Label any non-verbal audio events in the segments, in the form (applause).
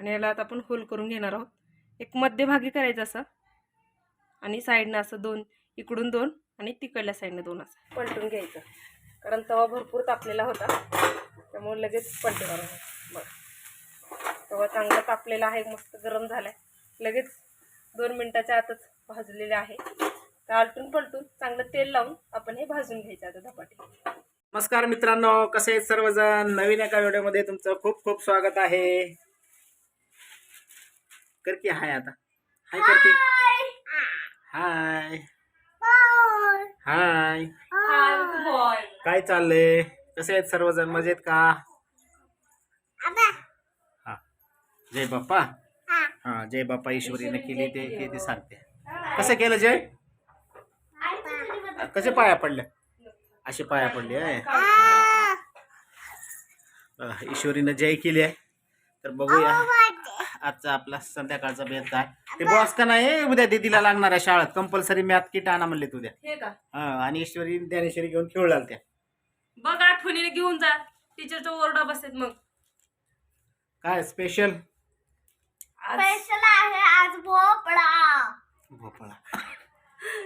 आणि याला आता आपण होल करून घेणार आहोत. एक मध्यभागी करायचं असं. आणि साईडनं असं दोन इकडून दोन आणि तिकडल्या साईडनं दोन असं. पलटून घ्यायचं. कारण तवा भरपूर तापलेला होता. त्यामुळे लगेच पलटणार बरं. तवा चांगला तापलेला आहे मस्त गरम झालाय. लगेच दोन मिनटाच्या आतच भाजलेले आहे. तर आलटून पलटून चांगलं तेल लावून आपण हे भाजून घ्यायचं आता धपाटे. नमस्कार मित्रांनो कसे आहेत सर्वजण? नवीन एका व्हिडिओमध्ये तुमचं खूप खूप स्वागत आहे. कर की हाय आता. हाय करते हाय. हाय. काय चाललंय? कसे आहेत सर्वजण? मजेत का? हा. जय बाप्पा. हा. जय बाप्पा ईश्वरीने केली ते ते ते सांगते. कसं केलं जय? कसे पाया पडले असे पाया पडले आहे ईश्वरीनं जय केली आहे. तर बघूया. आजचा आपला संध्याकाळचा बेत काय ते बॉस का नाही? उद्या दीदीला लागणार आहे शाळेत. कंपल्सरी मॅथ किट आणा म्हणले उद्या. हे का? हा आणि ईश्वरी ज्ञानेश्वरी घेऊन खेळू त्या. बघ आठवणीने घेऊन जा. टीचरचा ओरडा बसेल मग. काय स्पेशल आज स्पेशल आहे आज भोपळा. भोपळा.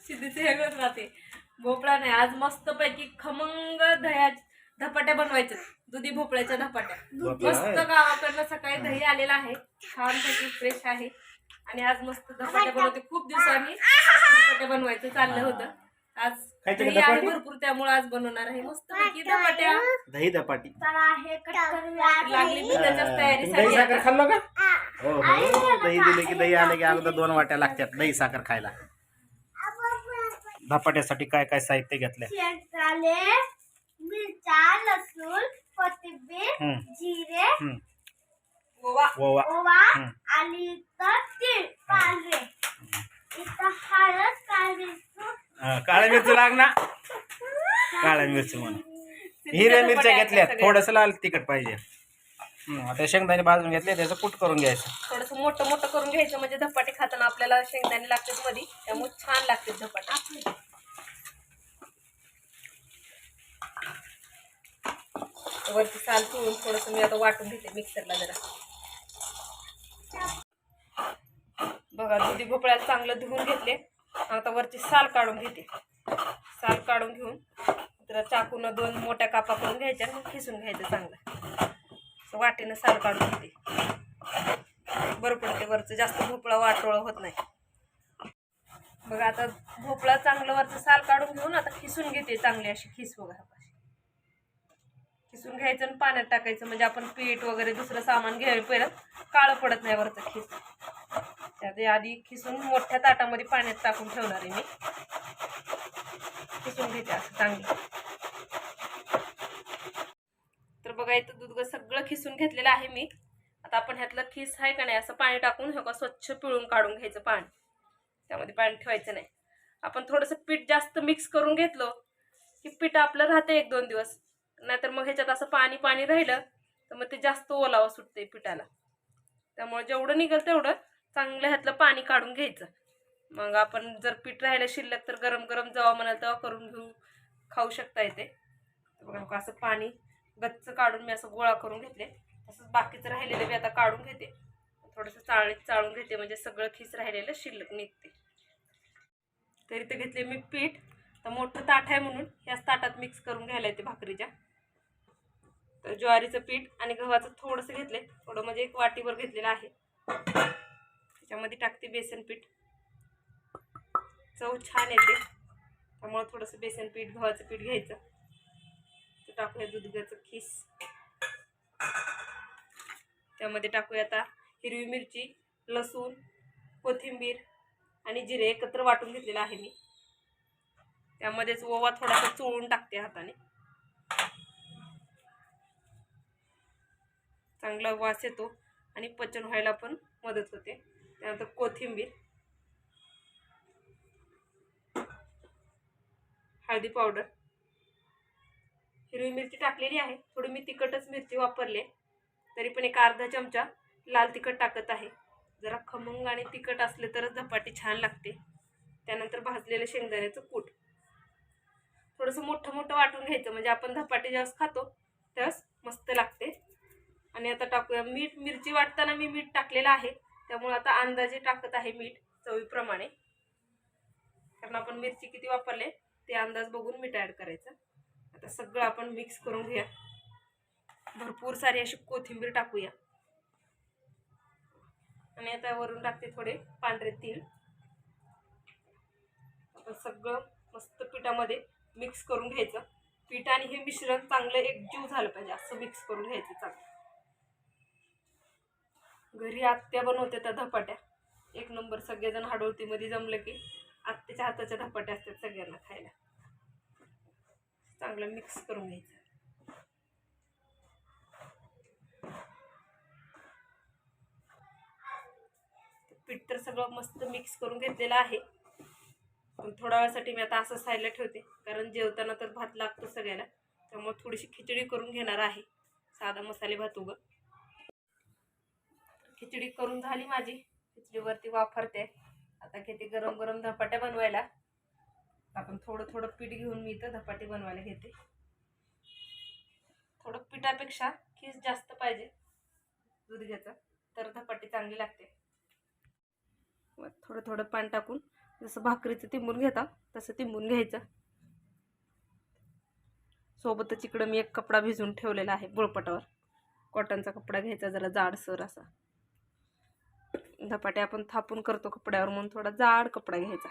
सिद्धीचे वेगळंच राहते. भोपळा नाही आज मस्त पैकी खमंग दह्या धपाट्या बनवायच्या दुधी भोपळ्याच्या धपाट्या. मस्त. गावाकडनं सकाळी दही आलेला आहे. छान पैकी फ्रेश आहे. आणि आज मस्त धपाट्या बनवते. खूप दिवसांनी (laughs) धपाट्या बनवायचं चाललं होतं. आज दही आहे? भरपूर त्यामुळे आज बनवणार आहे. मस्त पैकी धपाट्या. दही धपाटी. लागली मी त्याच्याच तयारीसाठी. खाल्लं का? हो. हो दही दिले की दही आले की अगोदर दोन वाट्या लागतात. दही साखर खायला. धपाट्यासाठी काय काय साहित्य घेतलंय? मिरच्या लसूण कोथिंबीर. जिरे. ओवा. ओवा. आणि इथं तीळ पांढरे. इथं हळद काळी हा, काळ्या मिरची लाग ना. काळ्या मिरची म्हणून. हिरव्या मिरच्या घेतल्यात. थोडस लाल तिखट पाहिजे. आता शेंगदाणे भाजून घेतले त्याचं कूट करून घ्यायचं. थोडस मोठं मोठं करून घ्यायचं म्हणजे धपाटे खाताना आपल्याला शेंगदाणे लागतात मध्ये त्यामुळे छान लागते धपाटे वरती साल चोळून थोडंसं मी आता वाटून घेते मिक्सरला जरा. बघा दुधी भोपळ्याला चांगलं धुवून घेतले. आता वरची साल काढून घेते. साल काढून घेऊन तर चाकून दोन मोठ्या कापा करून घ्यायच्या आणि खिसून घ्यायचं चांगलं. असं वाटेनं साल काढून घेते. बरं पडते वरचं जास्त भोपळा वाटोळं होत नाही. बघा आता भोपळा चांगलं वरचं साल काढून घेऊन आता खिसून घेते चांगली अशी खिस बघा खिसून घ्यायचं आणि पाण्यात टाकायचं. म्हणजे आपण पीठ वगैरे दुसरं सामान घ्यायला पहिलं काळं पडत नाही वरचं खिस. त्यात आधी खिसून मोठ्या ताटामध्ये पाण्यात टाकून ठेवणार आहे मी. खिसून घेते असं चांगलं. तर बघा इथं दूध सगळं खिसून घेतलेलं आहे मी. आता आपण ह्यातलं खिस आहे का नाही असं पाणी टाकून हे का स्वच्छ पिळून काढून घ्यायचं पाणी. त्यामध्ये पाणी ठेवायचं नाही. आपण थोडंसं पीठ जास्त मिक्स करून घेतलं की पीठ आपलं राहते एक दोन दिवस. नाहीतर मग ह्याच्यात असं पाणी पाणी राहिलं तर मग ते जास्त ओलावं सुटते पिठाला. त्यामुळे जेवढं निघेल तेवढं चांगलं ह्यातलं पाणी काढून घ्यायचं. मग आपण जर पीठ राहिलं शिल्लक तर गरम गरम जेव्हा म्हणाल तेव्हा करून घेऊ खाऊ शकता येते. बघा असं पाणी गच्च काढून मी असं गोळा करून घेतले. तसंच बाकीचं राहिलेलं मी आता काढून घेते. थोडंसं चाळणीत चाळून घेते म्हणजे सगळं खीस राहिलेलं शिल्लक निघते. तरी ते घेतले मी पीठ. तर मोठं ताट आहे म्हणून ह्याच ताटात मिक्स करून घ्यायला येते भाकरीच्या. तर ज्वारीचं पीठ आणि गव्हाचं थोडंसं घेतले थोडं म्हणजे एक वाटीवर घेतलेलं आहे. त्याच्यामध्ये टाकते बेसन पीठ. चव छान येते. त्यामुळं थोडंसं बेसन पीठ गव्हाचं पीठ घ्यायचं. ते टाकूया दुधगाचं खीस. त्यामध्ये टाकूया आता हिरवी मिरची लसूण कोथिंबीर आणि जिरे एकत्र वाटून घेतलेलं आहे मी. त्यामध्येच ओवा थोडासा चोळून टाकते हाताने. चांगला वास येतो आणि पचन व्हायला पण मदत होते. त्यानंतर कोथिंबीर. हळदी पावडर. हिरवी मिरची टाकलेली आहे. थोडी मी तिखटच मिरची वापरली. तरी पण एक अर्धा चमचा लाल तिखट टाकत आहे. जरा खमंग आणि तिखट असले तरच धपाटी छान लागते. त्यानंतर भाजलेलं शेंगदाण्याचं कूट. थोडंसं मोठं मोठं वाटून घ्यायचं. म्हणजे आपण धपाटे ज्यावेळेस खातो त्यावेळेस मस्त लागते. आणि आता टाकूया मीठ. मिरची वाटताना मी मीठ टाकलेलं आहे. त्यामुळे आता अंदाजे टाकत आहे मीठ चवीप्रमाणे. कारण आपण मिरची किती वापरले ते अंदाज बघून मीठ ॲड करायचं. आता सगळं आपण मिक्स करून घेऊया. भरपूर सारी अशी कोथिंबीर टाकूया. आणि आता वरून टाकते थोडे पांढरे तीळ. आपण सगळं मस्त पिठामध्ये मिक्स करून घ्यायचं. पीठ आणि हे मिश्रण चांगलं एकजीव झालं पाहिजे. असं मिक्स करून घ्यायचं चांगलं. घरी आत्या बनवते त्या धपाट्या. एक नंबर सगळेजण हाडोळतीमध्ये जमलं की आत्याच्या हाताच्या धपाट्या असतात सगळ्यांना खायला. चांगलं मिक्स करून घ्यायचं. पीठ तर सगळं मस्त मिक्स करून घेतलेलं आहे. पण थोड्या वेळासाठी मी आता असं सायला ठेवते. कारण जेवताना तर भात लागतो सगळ्याला. त्यामुळे थोडीशी खिचडी करून घेणार आहे. साधा मसाले भात उगं. खिचडी करून झाली माझी. खिचडीवरती वापरते. आता घेते गरम गरम धपाट्या बनवायला. आपण थोडं थोडं पीठ घेऊन मी इथं धपाटे बनवायला घेते. थोडं पिठापेक्षा खीस जास्त पाहिजे दूध घ्यायचं तर धपाटी चांगली लागते. मग थोडं थोडं पाणी टाकून जसं भाकरीचं तिंबून घेता तसं तिंबून घ्यायचं. सोबतच इकडं मी एक कपडा भिजून ठेवलेला आहे बुळपटावर. कॉटनचा कपडा घ्यायचा जरा जाडसर असा. धपाटे आपण थापून करतो कपड्यावर म्हणून थोडा जाड कपडा घ्यायचा.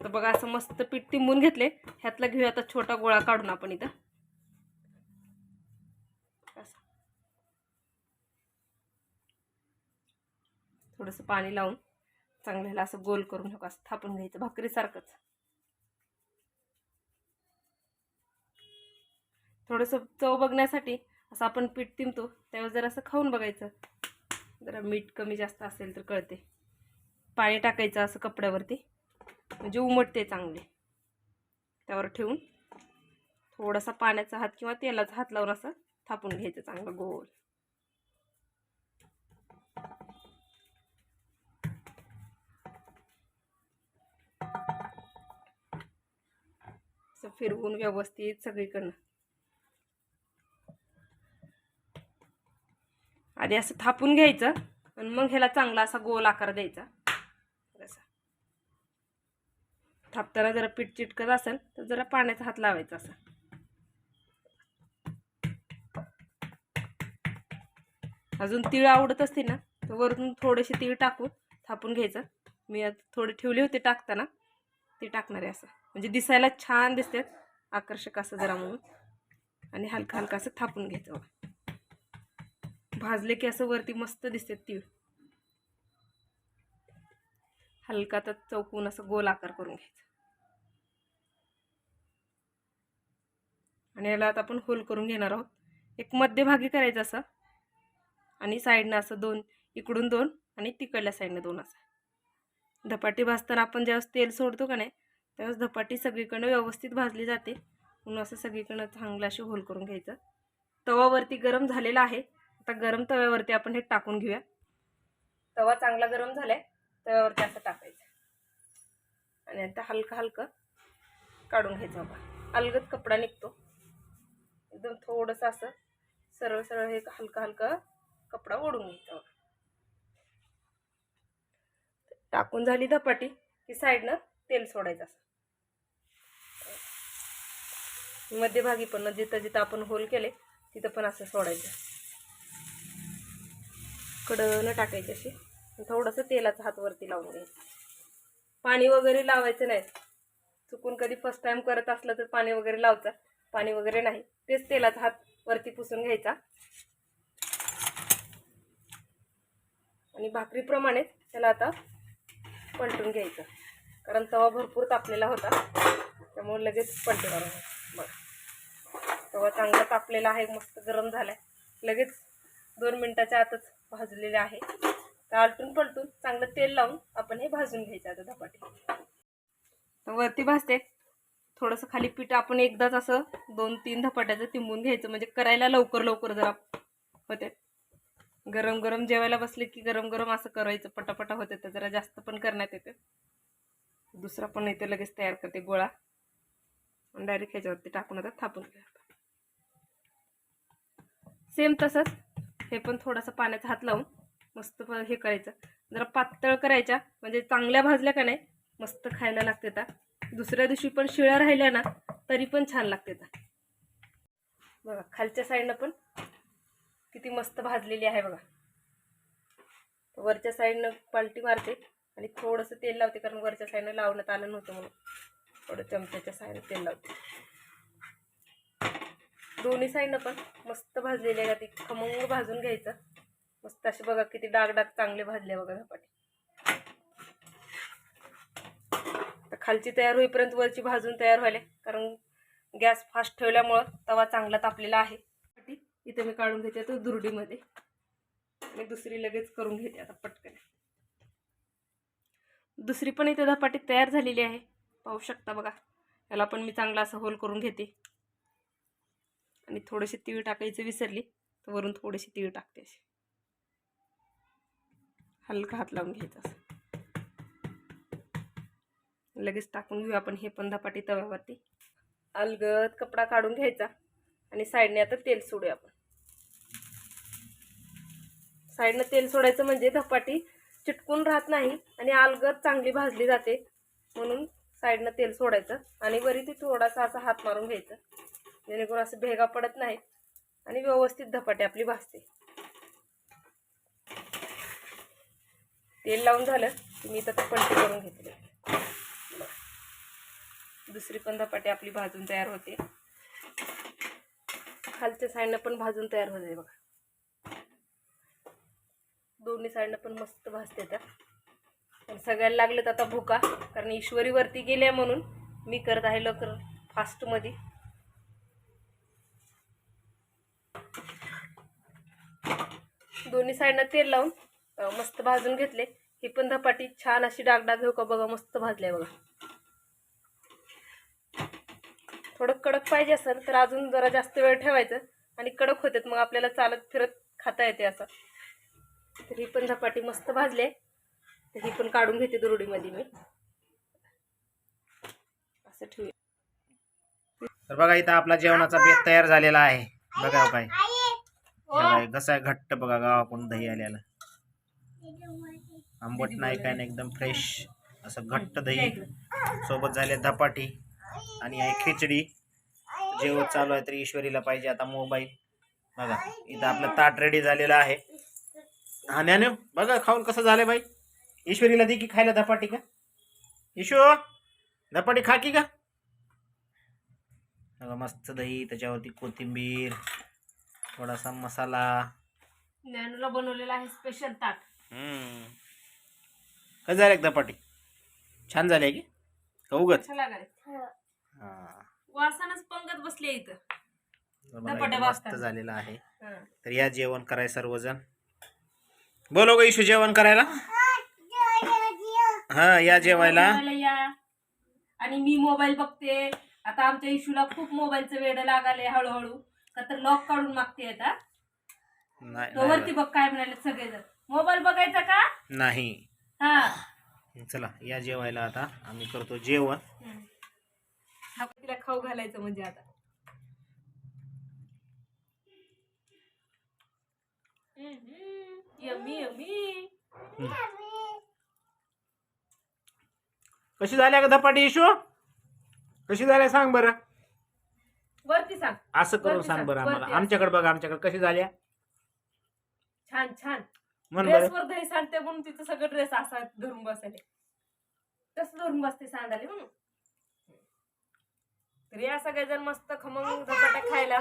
तर बघा असं मस्त पीठ तिंबून घेतले. ह्यातला घेऊ आता छोटा गोळा काढून आपण इथं. असा. थोडंसं पाणी लावून चांगल्याला असं गोल करून हो असं थापून घ्यायचं भाकरीसारखंच. थोडंसं चव बघण्यासाठी असं आपण पीठ तिंबतो त्यावेळेस जरा असं खाऊन बघायचं. जरा मीठ कमी जास्त असेल तर कळते. पाणी टाकायचं असं कपड्यावरती. म्हणजे उमटते चांगले. त्यावर ठेवून थोडासा पाण्याचा हात किंवा तेलाचा हात लावून असं थापून घ्यायचं चांगलं गोल. असं फिरवून व्यवस्थित सगळीकडनं. आधी असं थापून घ्यायचं आणि मग ह्याला चांगला असा गोल आकार द्यायचा. असा. थापताना जरा पीठ चिटकत असेल तर जरा पाण्याचा हात लावायचा असा. अजून तीळ आवडत असते ना तर वरून थोडेसे तीळ टाकून थापून घ्यायचं. मी आता थोडे ठेवले होते टाकताना. ते टाकणार आहे असं. म्हणजे दिसायला छान दिसतात. आकर्षक असं जरा म्हणून. आणि हलका हलका असं थापून घ्यायचं भाजले की असं वरती मस्त दिसते तीळ. हलका तर चौकून असं गोल आकार करून घ्यायचा. आणि याला आता आपण होल करून घेणार आहोत. एक मध्यभागी करायचं असं. आणि साईडनं असं दोन इकडून दोन आणि तिकडल्या साईडनं दोन असं. धपाटी भाजताना आपण ज्यावेळेस तेल सोडतो का नाही त्यावेळेस धपाटी सगळीकडनं व्यवस्थित भाजली जाते. म्हणून असं सगळीकडनं चांगलं अशी होल करून घ्यायचं. तवावरती गरम झालेला आहे. आता गरम तव्यावरती आपण हे टाकून घेऊया. तवा चांगला गरम झालाय तव्यावरती असं टाकायचं. आणि आता हलकं हलकं काढून घ्यायचं बाबा अलगद कपडा निघतो. एकदम थोडंसं असं सरळ सरळ हे हलकं हलकं कपडा ओढून घ्यायचा बघा. टाकून झाली धपाटी की साईडनं तेल सोडायचं असं. मध्यभागी पण जिथं जिथं आपण होल केले तिथं पण असं सोडायचं. कडनं टाकायची अशी. थोडंसं तेलाचा हात वरती लावून घ्यायचं. पाणी वगैरे लावायचं नाही. चुकून कधी फर्स्ट टाईम करत असलं तर पाणी वगैरे लावचं. पाणी वगैरे नाही. तेच तेलाचा हात वरती पुसून घ्यायचा. आणि भाकरीप्रमाणेच त्याला आता पलटून घ्यायचं. कारण तवा भरपूर तापलेला होता. त्यामुळे लगेच पलटून बघा. तवा चांगला तापलेला आहे. मस्त गरम झालाय. लगेच दोन मिनिटाच्या आतच भाजलेले आहे. तर आलटून पलटून चांगलं तेल लावून आपण हे भाजून घ्यायचं आता धपाटे. वरती भाजते. थोडंसं खाली पीठ आपण एकदाच असं दोन तीन धपाट्याचं तिंबून घ्यायचं. म्हणजे करायला लवकर लवकर जरा होते. गरम गरम जेवायला बसले की गरम गरम असं करायचं. पटापटा होते तर जरा जास्त पण करण्यात येते. दुसरा पण इथे लगेच तयार करते गोळा. डायरेक्ट ह्याच्यावरती टाकून आता थापून घ्या सेम तसंच हे पण थोडासा पाण्याचा हात लावून मस्त हे करायचं. जरा पातळ करायच्या म्हणजे चांगल्या भाजल्या का नाही मस्त खायला लागते आता. दुसऱ्या दिवशी पण शिळ्या राहिल्या ना तरी पण छान लागते आता. बघा खालच्या साईडनं पण किती मस्त भाजलेली आहे बघा. वरच्या साईडनं पालटी मारते आणि थोडंसं तेल लावते कारण वरच्या साईडनं लावण्यात आलं नव्हतं म्हणून. थोडं चमच्याच्या साईडनं तेल लावते. दोन्ही साईडनं पण मस्त भाजलेली आहे ती खमंग भाजून घ्यायचं. मस्त असे बघा किती डाग डाग चांगले भाजले बघा धपाटे खालची तयार होईपर्यंत वरची भाजून तयार व्हायला. कारण गॅस फास्ट ठेवल्यामुळं तवा चांगला तापलेला आहे. इथे मी काढून घेते तो दुर्डीमध्ये. मी दुसरी लगेच करून घेते आता पटकन. दुसरी पण इथे धपाटी तयार झालेली आहे. पाहू शकता बघा. याला पण मी चांगला असं होल करून घेते. आणि थोडेसे तीळ टाकायचं विसरली तर वरून थोडेसे तीळ टाकते असे हलका हात लावून घ्यायचा असं. लगेच टाकून घेऊ आपण हे पण धपाटी तव्यावरती. अलगद कपडा काढून घ्यायचा आणि साईडने आता तेल सोडूया आपण. साईडनं तेल सोडायचं म्हणजे धपाटी चिटकून राहत नाही आणि अलगद चांगली भाजली जाते. म्हणून साईडनं तेल सोडायचं आणि वरी ती थोडासा असा हात मारून घ्यायचं. जेणेकरून असं भेगा पडत नाहीत आणि व्यवस्थित धपाटे आपली भाजते. तेल लावून झालं की मी तर पलटी करून घेतली. दुसरी पण धपाटे आपली भाजून तयार होते. खालच्या साईडनं पण भाजून तयार होते बघा. दोन्ही साईडनं पण मस्त भाजते त्या. पण सगळ्याला लागलेत आता भुका कारण ईश्वरीवरती गेल्या म्हणून मी करत आहे लवकर फास्टमध्ये दोन्ही साईडनं तेल लावून मस्त भाजून घेतले. ही पण धपाटी छान अशी डागडाग घेऊ का बघा मस्त भाजल्या बघा. थोडं कडक पाहिजे असेल तर अजून जरा जास्त वेळ ठेवायचं आणि कडक होतात. मग आपल्याला चालत फिरत खाता येते असं. तर ही पण धपाटी मस्त भाजले तर ही पण काढून घेते दुरडीमध्ये मी. असं ठेवूया. तर बघा इथं आपला जेवणाचा बेत तयार झालेला आहे. बघा हो काय. बघा, कसं आहे घट्ट बघा गावाकडून दही आलेलं. आंबट नाही काय नाही एकदम फ्रेश असं घट्ट दही. सोबत झाले धपाटी आणि आहे खिचडी. जेवण चालू आहे तर ईश्वरीला पाहिजे आता मोबाईल बघा इथं आपलं ताट रेडी झालेलं आहे. हा ज्ञान बघा खाऊन कसं झालं बाई. ईश्वरीला दे की खायला धपाटी का? ईशो धपाटी खा की का बघा मस्त दही त्याच्यावरती कोथिंबीर. थोडासा मसाला. ज्ञानूला बनवलेला आहे स्पेशल ताट. हम्म. कसं झालं एक धपाटी छान झाले की? का उगच? कसं लागायचं हा. वासानच पंगत बसली आहे इथं. बघा, धपाटे एकदम मस्त. झालेलं आहे. हं. तर या जेवण कराय सर्वजण. बोलो ग इशू जेवण करायला. हा या जेवायला. जेवायला या. आणि मी मोबाईल बघते. आता आमच्या इशूला खूप मोबाईलचं वेड लागाले हळूहळू. का तर लॉक काढून मागते आता. नाही- तो वरती नाही. बघ काय म्हणाले सगळेजण. मोबाईल बघायचा का? नाही. हा. चला या जेवायला आता. आम्ही करतो जेवण. हा तिला खाऊ घालायचं म्हणजे आता. यमी यमी कशी झाल्या का धपाटी इशू? कशी झाल्या सांग बरं. असं करून सांग बरं आम्हाला. आमच्याकडे बघा आमच्याकडे कशी झाल्या छान छान. म्हण बरं. ड्रेसवर दही सांडते म्हणून तिचं सगळं ड्रेस असा धरून बसायले तसं धरून बसते सांडाले म्हणून तर या सगळेजण मस्त खमंग धपाटे खायला.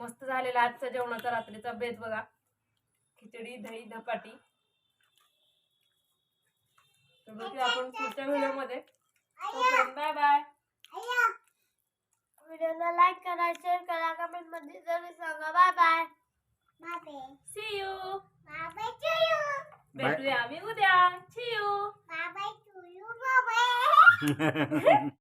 मस्त झालेला आजचा जेवणाचा रात्रीचा बेत बघा. खिचडी दही धपाटी. तर बघूया आपण पुढच्या व्हिडिओमध्ये. Bye bye. व्हिडिओला लाईक करा शेअर करा कमेंटमध्ये जरूर सांगा. Bye bye. Bye see you bye bye to you भेटूया आम्ही उद्या. See you bye bye to you bye. (laughs)